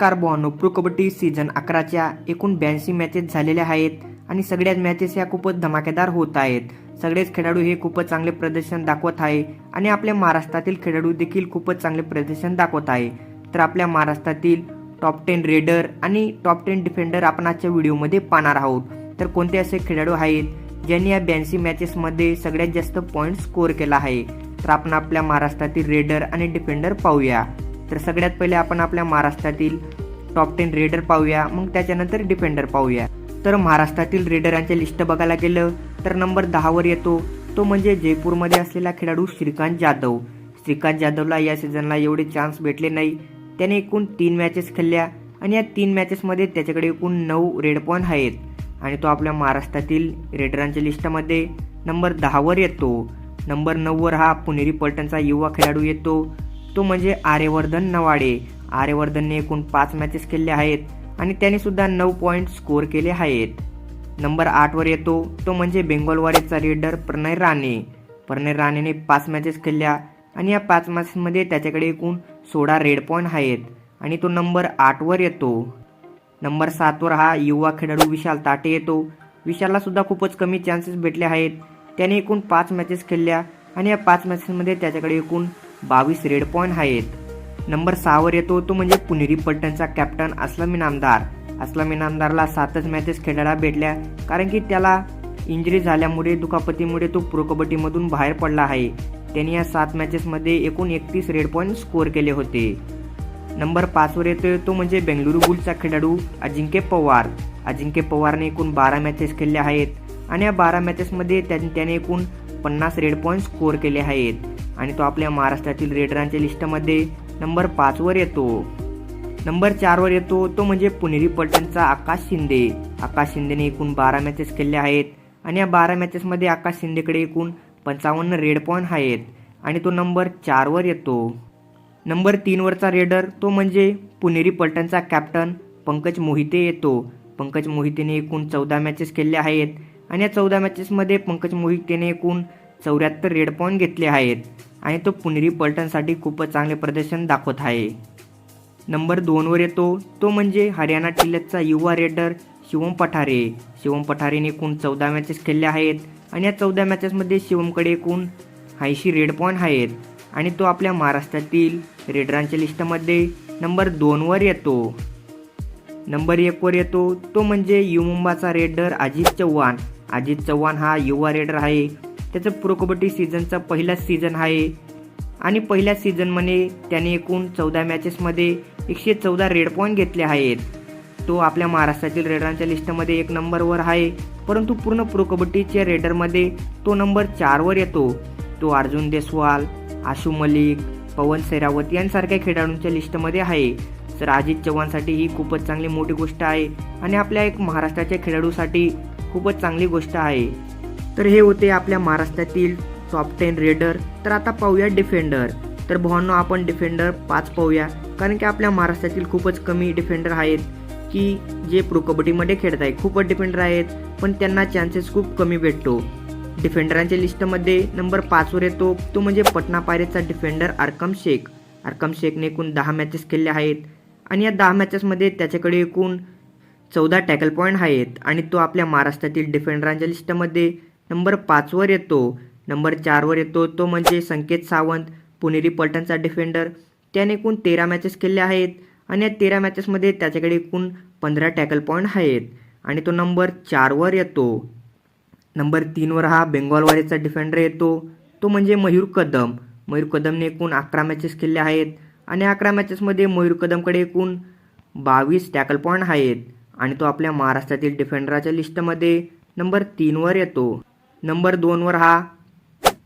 नमस्कार भावांनो pro kabaddi season अकराच्या एकूण ब्याऐंशी मॅचेस झालेल्या आहेत आणि सगळ्याच मॅचेस या खूपच धमाकेदार होत आहेत. सगळेच खेळाडू हे खूपच चांगले प्रदर्शन दाखवत आहे आणि आपल्या महाराष्ट्रातील खेळाडू देखील खूपच चांगले प्रदर्शन दाखवत आहे. तर आपल्या महाराष्ट्रातील टॉप टेन रेडर आणि टॉप टेन डिफेंडर आपण आजच्या व्हिडिओमध्ये पाहणार आहोत. तर कोणते असे खेळाडू आहेत ज्यांनी या ब्याऐंशी मॅचेसमध्ये सगळ्यात जास्त पॉईंट स्कोअर केला आहे? तर आपण आपल्या महाराष्ट्रातील रेडर आणि डिफेंडर पाहूया. तर सगळ्यात पहिले आपण आपल्या महाराष्ट्रातील टॉप टेन रेडर पाहूया. मग त्याच्यानंतर डिफेंडर पाहूया. तर महाराष्ट्रातील रेडरांच्या लिस्ट बघायला गेलं तर नंबर दहावर येतो. तो म्हणजे जयपूरमध्ये असलेला खेळाडू श्रीकांत जाधव. श्रीकांत जाधवला या सीझनला एवढे चान्स भेटले नाही. त्याने एकूण तीन मॅचेस खेळल्या आणि या तीन मॅचेसमध्ये त्याच्याकडे एकूण नऊ रेड पॉईंट आहेत. आणि तो आपल्या महाराष्ट्रातील रेडरांच्या लिस्टमध्ये नंबर दहावर येतो. नंबर नऊवर हा पुणेरी पलटणचा युवा खेळाडू येतो. तो म्हणजे आर्यवर्धन नवाडे. आर्यवर्धनने एकूण पाच मॅचेस खेळले आहेत आणि त्याने सुद्धा नऊ पॉईंट स्कोअर केले आहेत. नंबर आठवर येतो तो म्हणजे बेंगॉलवारेचा रेडर प्रणय राणे प्रणय राणेने पाच मॅचेस खेळल्या आणि या पाच मॅचेसमध्ये त्याच्याकडे एकूण सोळा रेड पॉईंट आहेत आणि तो नंबर आठवर येतो. नंबर सातवर हा युवा खेळाडू विशाल ताटे येतो. विशालला सुद्धा खूपच कमी चान्सेस भेटले आहेत. त्याने एकूण पाच मॅचेस खेळल्या आणि या पाच मॅचेसमध्ये त्याच्याकडे एकूण बावीस रेड पॉईंट आहेत. नंबर सहावर येतो तो म्हणजे पुणेरी पलटणचा कॅप्टन असलम इनामदार असलम इनामदारला सातच मॅचेस खेळायला भेटल्या कारण की त्याला इंजरी झाल्यामुळे दुखापतीमुळे तो प्रो कबड्डीमधून बाहेर पडला आहे. त्याने या सात मॅचेसमध्ये एकूण एकतीस रेड पॉईंट स्कोअर केले होते. नंबर पाचवर येतो तो म्हणजे बेंगलुरू बुलचा खेळाडू अजिंक्य पवार. अजिंक्य पवारने एकूण बारा मॅचेस खेळल्या आहेत आणि या बारा मॅचेसमध्ये त्याने एकूण पन्नास रेड पॉईंट स्कोअर केले आहेत. आणि तो आपल्या महाराष्ट्रातील रेडरांच्या लिस्टमध्ये नंबर पाचवर येतो. नंबर चारवर येतो तो म्हणजे पुणेरी पलटणचा आकाश शिंदे. आकाश शिंदेने एकूण बारा मॅचेस खेळले आहेत आणि या बारा मॅचेसमध्ये आकाश शिंदेकडे एकूण पंचावन्न रेड पॉईंट आहेत आणि तो नंबर चारवर येतो. नंबर तीनवरचा रेडर तो म्हणजे पुणेरी पलटणचा कॅप्टन पंकज मोहिते येतो. पंकज मोहितेने एकूण चौदा मॅचेस खेळले आहेत आणि या चौदा मॅचेसमध्ये पंकज मोहितेने एकूण चौऱ्याहत्तर रेड पॉईंट घेतले आहेत आणि तो पुणेरी पलटणसाठी खूपच चांगले प्रदर्शन दाखवत आहे. नंबर दोनवर येतो. तो म्हणजे हरियाणा टिल्लतचा युवा रेडर शिवम पठारे. शिवम पठारेने एकूण चौदा मॅचेस खेळले आहेत आणि या चौदा मॅचेसमध्ये शिवमकडे एकूण ऐंशी रेड पॉईंट आहेत. आणि तो आपल्या महाराष्ट्रातील रेडरांच्या लिस्टमध्ये नंबर दोनवर येतो. नंबर एकवर येतो. तो म्हणजे युमुंबाचा रेडर अजित चव्हाण. अजित चव्हाण हा युवा रेडर आहे. त्याचं प्रो कबड्डी सीझनचा पहिलाच सीझन आहे. आणि पहिल्या सीझनमध्ये त्याने एकूण चौदा मॅचेसमध्ये एकशे चौदा रेड पॉईंट घेतले आहेत. तो आपल्या महाराष्ट्रातील रेडरांच्या लिस्टमध्ये एक नंबरवर आहे. परंतु पूर्ण प्रो कबड्डीच्या रेडरमध्ये तो नंबर चारवर येतो. तो अर्जुन देसवाल आशू मलिक पवन सेरावत यांसारख्या खेळाडूंच्या लिस्टमध्ये आहे. तर अजित चव्हाणसाठी ही खूपच चांगली मोठी गोष्ट आहे. आणि आपल्या एक महाराष्ट्राच्या खेळाडूसाठी खूपच चांगली गोष्ट आहे. तर हे होते आपल्या महाराष्ट्रातील टॉप टेन रेडर तर आता पाहूया डिफेंडर तर भावांनो आपण डिफेंडर पाच पाहूया. कारण की आपल्या महाराष्ट्रातील खूपच कमी डिफेंडर आहेत की जे प्रो कबड्डीमध्ये खेळत आहे खूपच डिफेंडर आहेत पण त्यांना चान्सेस खूप कमी भेटतो. डिफेंडरांच्या लिस्टमध्ये नंबर पाचवर येतो. तो म्हणजे पटना पायरेचा डिफेंडर अरकम शेख. अरकम शेखने एकूण दहा मॅचेस खेळले आहेत. आणि या दहा मॅचेसमध्ये त्याच्याकडे एकूण चौदा टॅकल पॉईंट आहेत. आणि तो आपल्या महाराष्ट्रातील डिफेंडरांच्या लिस्टमध्ये नंबर पाचवर येतो. नंबर चारवर येतो. तो म्हणजे संकेत सावंत पुणेरी पलटणचा डिफेंडर त्याने एकूण तेरा मॅचेस खेळले आहेत आणि या तेरा मॅचेसमध्ये त्याच्याकडे एकूण पंधरा टॅकल पॉईंट आहेत. आणि तो नंबर चारवर येतो. नंबर तीनवर हा बेंगॉलवाडीचा डिफेंडर येतो. तो म्हणजे मयूर कदम. मयूर कदमने एकूण अकरा मॅचेस खेळले आहेत आणि अकरा मॅचेसमध्ये मयूर कदमकडे एकूण बावीस टॅकल पॉईंट आहेत. आणि तो आपल्या महाराष्ट्रातील डिफेंडराच्या लिस्टमध्ये नंबर तीनवर येतो. नंबर दोनवर हा.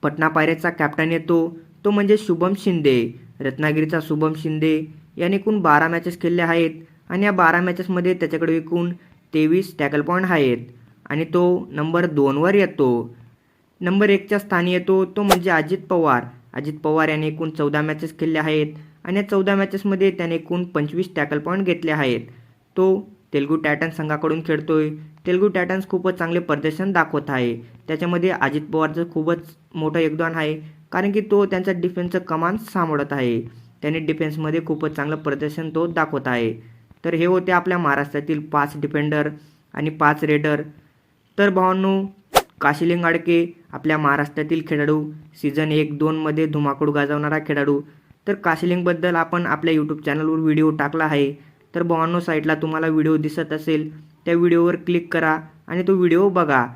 पटना पायरेचा कॅप्टन येतो. तो म्हणजे शुभम शिंदे. रत्नागिरीचा शुभम शिंदे. याने एकूण बारा मॅचेस खेळले आहेत. आणि या बारा मॅचेसमध्ये त्याच्याकडे एकूण तेवीस टॅकल पॉईंट आहेत. आणि तो नंबर दोनवर येतो. नंबर एकच्या स्थानी येतो. तो म्हणजे अजित पवार. अजित पवार याने एकूण चौदा मॅचेस खेळले आहेत. आणि या चौदा मॅचेसमध्ये त्याने एकूण पंचवीस टॅकल पॉईंट घेतले आहेत. तो तेलगू टायटन्स संघाकडून खेळतोय. तेलगू टायटन्स खूपच चांगले प्रदर्शन दाखवत आहे. त्याच्यामध्ये अजित पवारचं खूपच मोठं योगदान आहे. कारण की तो त्यांचा डिफेन्सचं कमान सांभाळत आहे. त्याने डिफेन्समध्ये खूपच चांगलं प्रदर्शन तो दाखवत आहे. तर हे होते आपल्या महाराष्ट्रातील पाच डिफेंडर आणि पाच रेडर तर भावांनो काशिलिंग आडके आपल्या महाराष्ट्रातील खेळाडू. सीझन एक दोनमध्ये धुमाकूळ गाजवणारा खेळाडू. तर काशिलिंगबद्दल आपण आपल्या यूट्यूब चॅनलवर व्हिडिओ टाकला आहे. तर बॉनो साईडला तुम्हाला व्हिडिओ दिसत असेल त्या व्हिडिओवर क्लिक करा आणि तो व्हिडिओ बघा.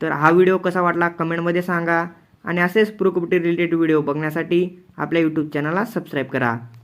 तर हा व्हिडिओ कसा वाटला कमेंटमध्ये सांगा आणि असेच प्रो रिलेटेड व्हिडिओ बघण्यासाठी आपल्या यूट्यूब चॅनलला सबस्क्राईब करा.